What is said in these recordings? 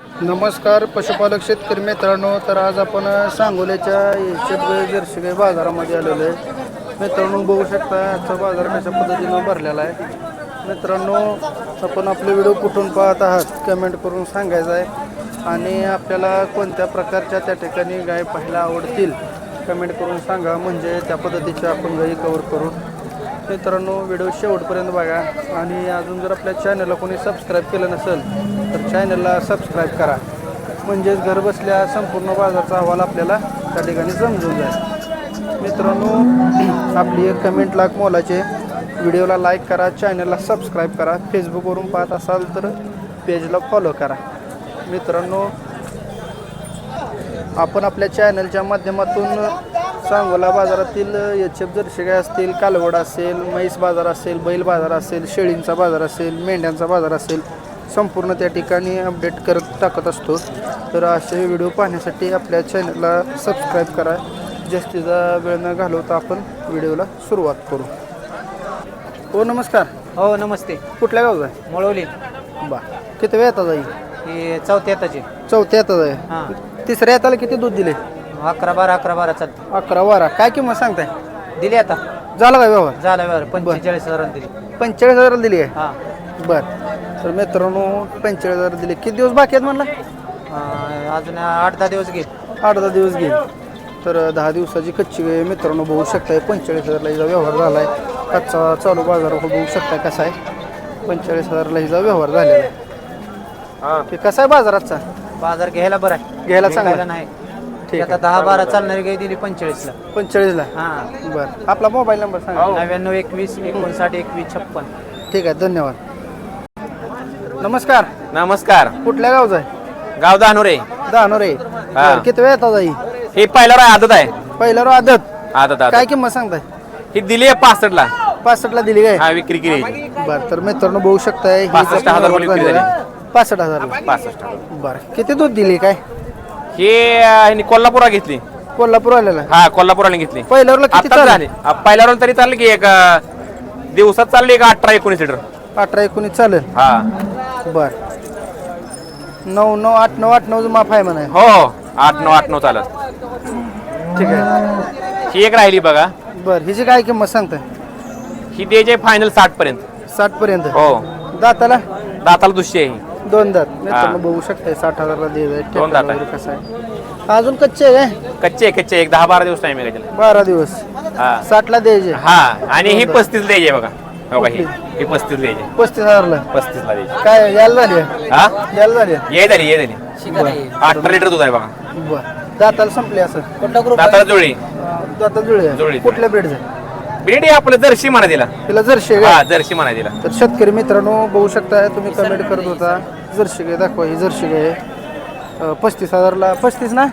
नमस्कार पशुपालक शेतकरी मित्रांनो तर आज आपण सांगोल्याच्या शेतकरी जर्सी गाई बाजारामध्ये आलेलो आहे. मित्रांनो बघू शकता आजचा बाजार कशा पद्धतीनं भरलेला आहे. मित्रांनो आपण आपले व्हिडिओ कुठून पाहत आहात कमेंट करून सांगायचं आहे. आणि आपल्याला कोणत्या प्रकारच्या त्या ठिकाणी गाय पाहायला आवडतील कमेंट करून सांगा. म्हणजे त्या पद्धतीचे आपण गाई कवर करू. मित्रांनो व्हिडिओ शेवटपर्यंत बघा. आणि अजून जर आपल्या चॅनलला कोणी सबस्क्राईब केलं नसेल तर चॅनलला सबस्क्राईब करा. म्हणजेच घरबसल्या संपूर्ण बाजाराचा अहवाल आपल्याला त्या ठिकाणी समजून जाईल. मित्रांनो आपली एक कमेंट लाख मोलाचे व्हिडिओला लाईक करा चॅनलला सबस्क्राईब करा फेसबुकवरून पाहत असाल तर पेजला फॉलो करा. मित्रांनो आपण आपल्या चॅनलच्या माध्यमातून सांगोला बाजारातील एच एफ जर्शी गाय असतील कालवड असेल म्हैस बाजार असेल बैल बाजार असेल शेळींचा बाजार असेल मेंढ्यांचा बाजार असेल संपूर्ण त्या ठिकाणी अपडेट करत टाकत असतो. तर असे व्हिडिओ पाहण्यासाठी आपल्या चॅनलला सबस्क्राईब करा. जास्तीचा वेळ न घालवता आपण व्हिडिओला सुरुवात करू. हो नमस्कार. हो नमस्ते. कुठल्या गावचा आहे? मळवली बा किती वेळ येतात जाईल ही चौथ्या येताची. चौथ्या येतात आहे. हां. तिसऱ्या येताला किती दूध दिले? अकरा बारा अकरा बारा चालते. अकरा बारा. काय किंमत सांगताय? दिली आता. झाला काय व्यवहार? झाला व्यवहार. पंचेचाळीस हजार दिली. पंचेचाळीस हजाराला दिली आहे? हां. बर. तर मित्रांनो पंचेचाळीस हजार दिले. किती दिवस बाकी आहेत म्हणला? अं, अजून आठ दहा दिवस घेईल आठ दहा दिवस घेईल तर दहा दिवसाची कच्ची गाय मित्रांनो बघू शकताय. पंचेचाळीस हजारला हिचा व्यवहार झाला आहे कच्चा चालू बाजार बघू शकताय कसा आहे. पंचेचाळीस हजारला हिचा व्यवहार झालेला आहे. ते कसा आहे बाजाराचा बाजार घ्यायला बरं आहे. घ्यायला चांगला विकायला नाही. ठीक आता दहा बारा चालणारी गाय दिली पंचेचाळीसला. पंचेचाळीसला? हां. बरं. आपला मोबाईल नंबर सांगा. नव्याण्णव एकवीस एकोणसाठ एकवीस छप्पन. ठीक आहे. धन्यवाद. नमस्कार. नमस्कार. कुठल्या गावचा आहे? गाव दानोरे. दहानोर आहे हा. बरं, किती वेळ येतात आई? ही पहिल्यावर आदत आहे. पहिल्यावर आदत? आदत काय आदत किंमत सांगताय? ही दिली आहे पासष्ट ला पासष्टला दिली काय? हा विक्री केली. बर तर मित्रांनो बघू शकताय ही पासष्ट जर हजार झाली. पासष्ट हजार पासष्ट. बर किती दूध दिली काय? ही अं, कोल्हापुरा घेतली. कोल्हापूर आलेला हा कोल्हापुराने घेतली. पहिल्यावरला किती आता झाली. पहिल्यावर तरी चालली की एक अं, दिवसात चालली एक अठरा एकोणीस लिटर. अठरा एकोणीस चालेल. हा. बर. नऊ नऊ आठ नऊ आठ नऊ माफ आहे म्हणा. हो आठ नऊ आठ नऊ चालत. ठीक आहे. ही एक राहिली बघा. बर हिची काय किंमत सांगताय ही द्यायची फायनल साठ पर्यंत. साठ पर्यंत. हो. दाताला? दाताला दुसरी आहे ही. दोन दात. मित्रांनो बघू शकताय साठ हजारला दे दोन दात आहे. कसं आहे. अजून कच्चे आहे काय? कच्चे आहे, कच्चे आहे. एक दहा बारा दिवस टाइम आहे त्याला? बारा दिवस. हा. साठला द्यायचे हा. आणि ही पस्तीस द्यायची आहे बघा. हो का ही? ही पस्तीस द्यायची पस्तीस हजारला. पस्तीस ला द्यायची काय यायला झाली? हा? यायला झाली? ये झाली ये झाली. अठरा लिटर दूध आहे बघा. बर. दाताला संपले असं. दाताला जुळली दाता जुळे जुळली. कुठल्या ब्रेडचं ब्रीड आहे आपलं जर्शी म्हणा दिला तिला जर्शी आहे हा का? जर्शी म्हणा दिला तर शेतकरी मित्रांनो बघू शकता तुम्ही कमेंट करत होता. जर्शी गाय दाखवा ही जर्शी गाय आहे. अं, पस्तीस हजारला. पस्तीस ना?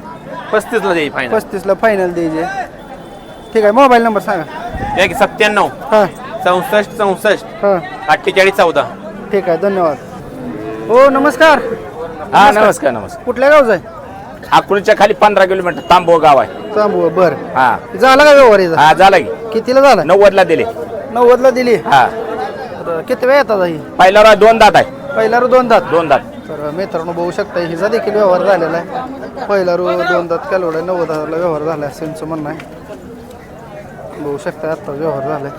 पस्तीस ला द्यायची फायनल पस्तीसला फायनल द्यायचे ठीक आहे मोबाईल नंबर सांगा. एक सत्त्याण्णव. हां. चौसष्ट चौसष्ट. हां. अठ्ठेचाळीस चौदा. ठीक आहे धन्यवाद. हो नमस्कार. हा नमस्कार. नमस्कार कुठल्या गावचा आहे? अकोलच्या खाली पंधरा किलोमीटर तांबो गाव आहे. तांबू बर. हा. झाला का व्यवहार याचा? हा झाला की. कितीला झाला? नव्वदला दिले. नव्वदला दिली? हा. तर किती वेळ येतात ही पहिल्यावर दोन दात आहे. पहिला रो दोन दात? दोन दात. तर मित्रांनो बघू शकता हिचा देखील व्यवहार झालेला आहे. पहिला रो दोन दात कालवडा नव्वद हजारला व्यवहार झाला आहे त्यांचं म्हणणं आहे. बघू शकता आता व्यवहार झालाय.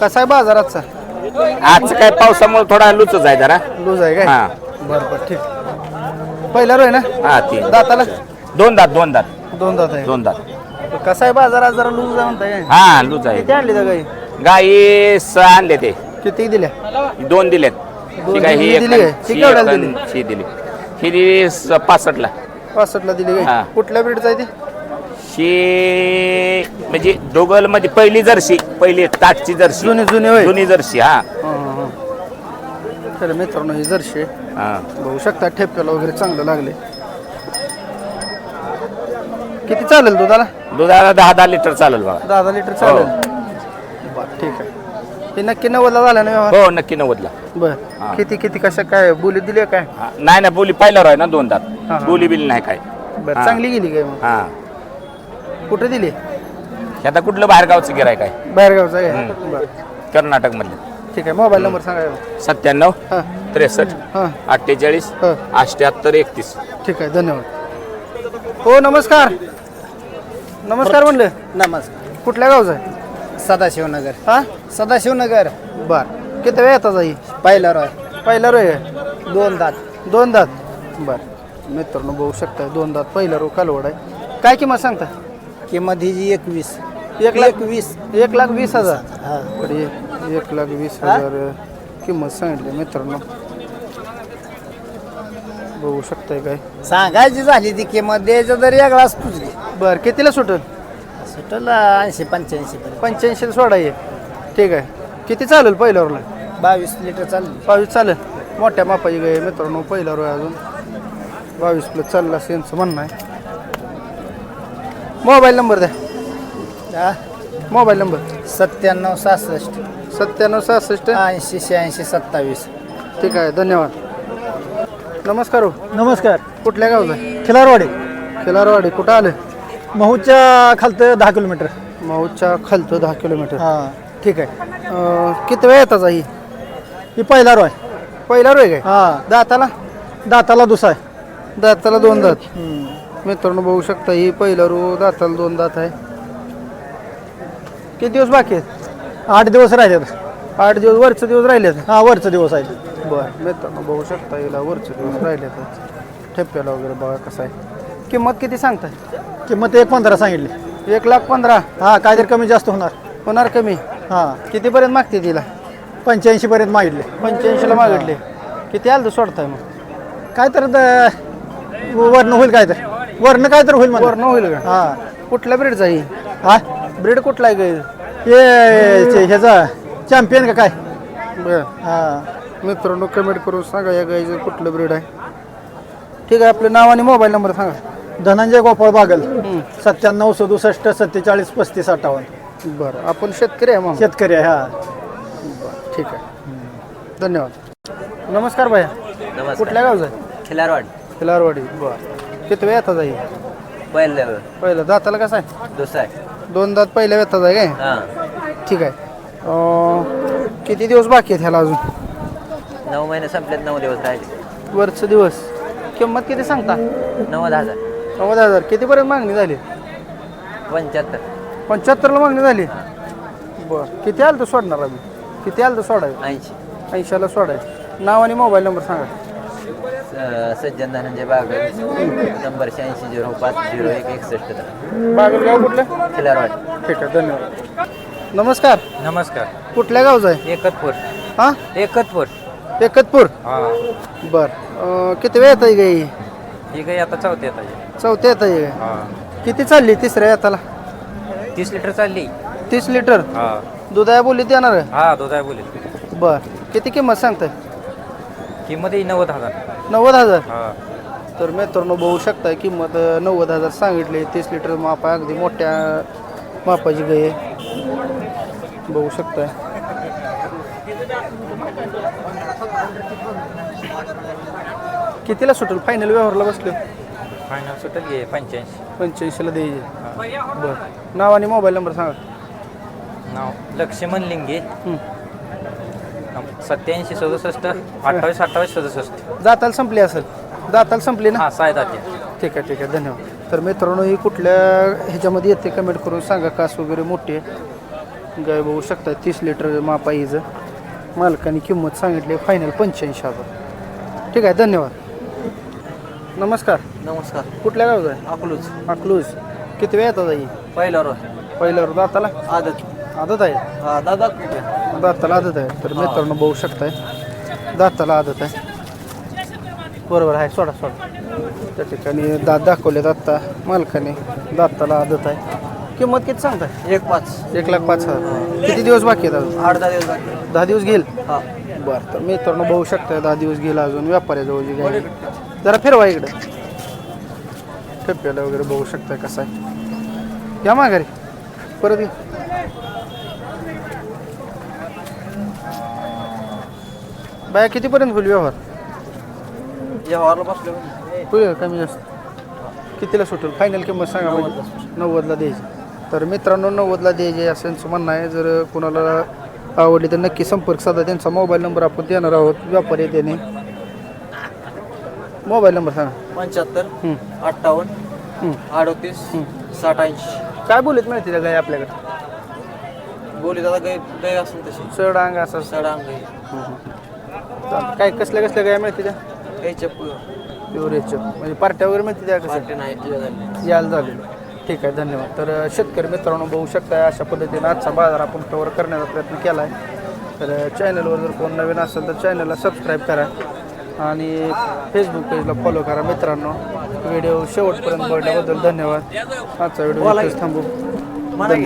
कसा आहे बाजाराचा? आज काय पावसामुळे थोडा लुचच आहे जरा. लूज आहे काय? हा. बरं बरं ठीक. पहिला रो आहे ना? हा तीन दाताला? दोन दात दोन दात. दोन दात आहे. दोन दात. कसा आहे बाजारात जरा लूज आहे म्हणताय काय? हा लूच आहे. किती आणली त्या गाई? गाई सहा आणले ते. किती दिल्या? दोन दिलेत. दोन ही एक दिली? ही केवढ्याला दिली? ही दिली. ही दिली स- पासष्टला. पासष्टला दिली हा. गाई कुठल्या ब्रीडचा आहे ती? ही म्हणजे डोगलमध्ये पहिली जर्सी पहिली ताटची जर्सी जुनी जुनी होय. जुनी जर्सी हा. हां, हां, हां. तर मित्रांनो ही जर्शी आहे. हा. बघू शकता ठेप्याला वगैरे चांगलं लागले. किती चालेल दुधाला? दुधाला दहा दहा लिटर चालेल बघा. दहा दहा लिटर चालेल. बर ठीक आहे. हे नक्की नव्वदला झालं ना व्यवहार? हो नक्की नव्वदला. बर. हा. किती किती कशा काय बोली दिली आहे काय? हा, नाही ना बोली पहिल्यावर आहे ना दोन हा, दात हा. बोली बिली नाही काय. बर हा. चांगली गेली काय मग? हा. कुठे दिली? हे आता कुठलं बाहेर गावचं गिराय काय? बाहेरगावचा काय बरं. कर्नाटक मधले ठीक आहे मोबाईल नंबर सांगा सत्त्याण्णव हां. त्रेसष्ट हां. अठ्ठेचाळीस हां. अठ्याहत्तर एकतीस. ठीक आहे धन्यवाद. हो नमस्कार. नमस्कार म्हणलं. नमस्कार. कुठल्या गावचं आहे? सदाशिवनगर. हा? सदाशिवनगर. बर. किती वेळ येतात आई पहिला रॉय. पहिला रो आहे? दोन दात. दोन दात. बर. मित्रांनो बघू शकता दोन दात पहिला रो कालवड आहे. काय किंमत सांगता किंमत हिची एकवीस. एक लाख वीस एक लाख वीस हजार. हा. तरी एक लाख वीस हजार किंमत सांगितली मित्रांनो. बघू शकताय काय? सांगायची झाली ती किंमत द्यायचं तर वेगळाच तुझी बर कितीला सुटेल? सुटल ऐंशी पंच्याऐंशी पर्यंत. पंच्याऐंशी सोडा ये ठीक आहे. किती चालेल पहिल्यावरला? बावीस लिटर चालली. बावीस चालेल. मोठ्या मापाची गाय आहे मित्रांनो पहिला रोय अजून. बावीस प्लस चालला असं यांचं म्हणणं आहे. मोबाईल नंबर द्या. Mobile number. सत्त्याण्णव सहासष्ट. सत्त्याण्णव सहासष्ट. ऐंशी शहाऐंशी सत्तावीस. ठीक आहे धन्यवाद. नमस्कार हो. नमस्कार. कुठल्या गावचं? आहे खिलारवाडी. खिलारवाडी. कुठं आलं? महूच्या खालतं दहा किलोमीटर. माऊच्या खालतं दहा किलोमीटर. हां ठीक आहे. अं, किती वेळ येतात ही? ही पहिला रॉय. पहिला रोय काय? हां. दाताला? दाताला दुसरा आहे. दाताला दोन दात. मित्रांनो बघू शकता ही पहिला रो दाताला दोन दात आहे. किती दिवस बाकी आहेत? आठ दिवस राहिले आठ दिवस वरचे दिवस राहिले हा वरचा दिवस आहे बरं मित्रांनो बघू शकता हिला वरचे दिवस राहिले ठेप्याला वगैरे बघा कसं आहे. किंमत किती सांगताय? किंमत एक पंधरा सांगितली. एक लाख पंधरा. हा काहीतरी कमी जास्त होणार. होणार कमी? हा. कितीपर्यंत मागते तिला? पंच्याऐंशी पर्यंत मागितले. पंच्याऐंशीला मागितले. किती आलं तर सोडताय मग? काय तर द- वर्ण होईल काय तर. वर्ण काय तर होईल मला वरनं होईल का? हा. कुठल्या ब्रीडचा ही हा? ब्रीड कुठला आहे हे ह्याचा चॅम्पियन का काय? बरं. हा. मित्रांनो कमेंट करून सांगा या गाईचं कुठलं ब्रीड आहे. ठीक आहे आपलं नाव आणि मोबाईल नंबर सांगा. धनंजय गोपाळ बागल. सत्त्याण्णव सदुसष्ट सत्तेचाळीस पस्तीस अठ्ठावन्न. बरं आपण शेतकरी आहे मग. शेतकरी आहे हा. बरं ठीक आहे. धन्यवाद. नमस्कार भैया. कुठल्या गावचं आहे? खिलारवाड. खिलारवाडी. बरं. किती वेळ येतात आहे पहिलं. पहिलं. दाताला कसं आहे? दुसरा आहे. दोन दात पहिल्या येतात आहे काय? हां. ठीक आहे. अं, किती दिवस बाकी आहेत ह्याला अजून? नऊ महिने संपलेत नऊ दिवस राहिले. वरचं दिवस. किंमत किती सांगता? नव्वद हजार. नव्वद हजार. कितीपर्यंत मागणी झाली? पंच्याहत्तर. पंच्याहत्तरला मागणी झाली? बरं. किती आलं तर सोडणार आम्ही? किती आलं तर सोडायचं? ऐंशी. ऐंशीला सोडायचं. नाव आणि मोबाईल नंबर सांगा. सज्जन धनंजय बागल नंबर शहाऐंशी झिरो पाच झिरो एक एकसष्ट बागलगाव कुठलं? खिलारवाड. ठीक आहे धन्यवाद. नमस्कार. नमस्कार. कुठल्या गावचं आहे? एकतपूर. हां? एकतपूर. एकतपूर? हा. बर. अं, किती वेळ येत आहे गाई? ही काही आता चौथी येत चौथ्या येत आहे हा. किती चालली तिसऱ्या येताला? तीस लिटर चालली. तीस लिटर? हा. दुधाया बोलीत येणार आहे? हा दूध आहे बोले बर. किती किंमत सांगताय? किंमत ही नव्वद हजार. नव्वद हजार? हा. तर मित्रांनो बघू शकताय किंमत अं, नव्वद हजार सांगितली. तीस लिटर माप आहे अगदी मोठ्या मापाची गाय आहे. बघू शकताय. कितीला सुटेल? फायनल व्यवहारला बसले? फायनल सुटेल घे पंच्याऐंशी. पंच्याऐंशीला द्यायचे. बरं. नाव आणि मोबाईल नंबर सांगा. नाव लक्ष्मण लिंगे. हं. सत्याऐंशी सदुसष्ट अठ्ठावीस अठ्ठावीस सदुसष्ट. दाताला संपली असेल. दाताला संपली ना? हा सायदा ते ठीक आहे ठीक आहे. धन्यवाद. तर मित्रांनो ही कुठल्या ह्याच्यामध्ये येते कमेंट करून सांगा. कास वगैरे मोठी गाय बघू शकता तीस लिटर मापा हिचं. मालकाने किंमत सांगितली. फायनल पंच्याऐंशी हजार. ठीक आहे धन्यवाद. नमस्कार. नमस्कार. कुठल्या गावचं आहे? अकलूज. अकलूज. किती वेळ येतात आई? पहिला रो पहिल्यावर दाताला आदत. आदत आहे? हा दादा दाताला आदत आहे. तर मित्रांनो बघू शकताय. दाताला आदत आहे. बरोबर आहे. सोडा सोडा. त्या ठिकाणी दात दाखवलेत आत्ता मालकाने. दाताला आदत आहे. किंमत किती सांगताय? एक पाच. एक लाख पाच हजार. किती दिवस बाकी आहेत अजून? आठ दहा दिवस बाकी दहा दिवस घेईल? हा. बरं तर मित्रांनो बघू शकताय दहा दिवस गेला अजून व्यापाऱ्याजवळची गाडी. जरा फिरवा इकडे. ठेप्याला वगैरे बघू शकताय कसं आहे. या माघारी. परत ये. बाया कितीपर्यंत होईल व्यवहार? व्यवहारला बसलो होईल का कमी जास्त? कितीला सुटेल? फायनल किंमत सांगा म्हणजे नव्वदला द्यायची. तर मित्रांनो नव्वदला द्यायची असं यांचं म्हणणं आहे. जर कुणाला आवडली तर नक्की संपर्क साधा. त्यांचा मोबाईल नंबर आपण देणार आहोत व्यापारी त्याने. मोबाईल नंबर सांगा. पंच्याहत्तर. अठ्ठावन्न. अडतीस साठ ऐंशी. काय बोलीत माहिती गाय आपल्याकडे? बोली दादा गाय गाय असेल तशी. चढ अंग असं सडांग चालतं. काय कसल्या कसल्या गाय माहिती त्या? गायच्या प्युअर याच्या म्हणजे पार्ट्या वगैरे माहिती त्या कसं पार्टी नाही तुझ्या झाली. यायला झालेलं ठीक आहे धन्यवाद. तर अ, शेतकरी मित्रांनो बघू शकता अशा पद्धतीने आजचा बाजार आपण कवर करण्याचा प्रयत्न केला आहे तर अ, चॅनलवर जर कोण नवीन असेल तर चॅनलला सबस्क्राईब करा. आणि फेसबुक पेजला फॉलो करा मित्रांनो. व्हिडिओ शेवटपर्यंत बघितल्याबद्दल धन्यवाद. आजचा व्हिडिओ इथेच थांबू. धन्यवाद.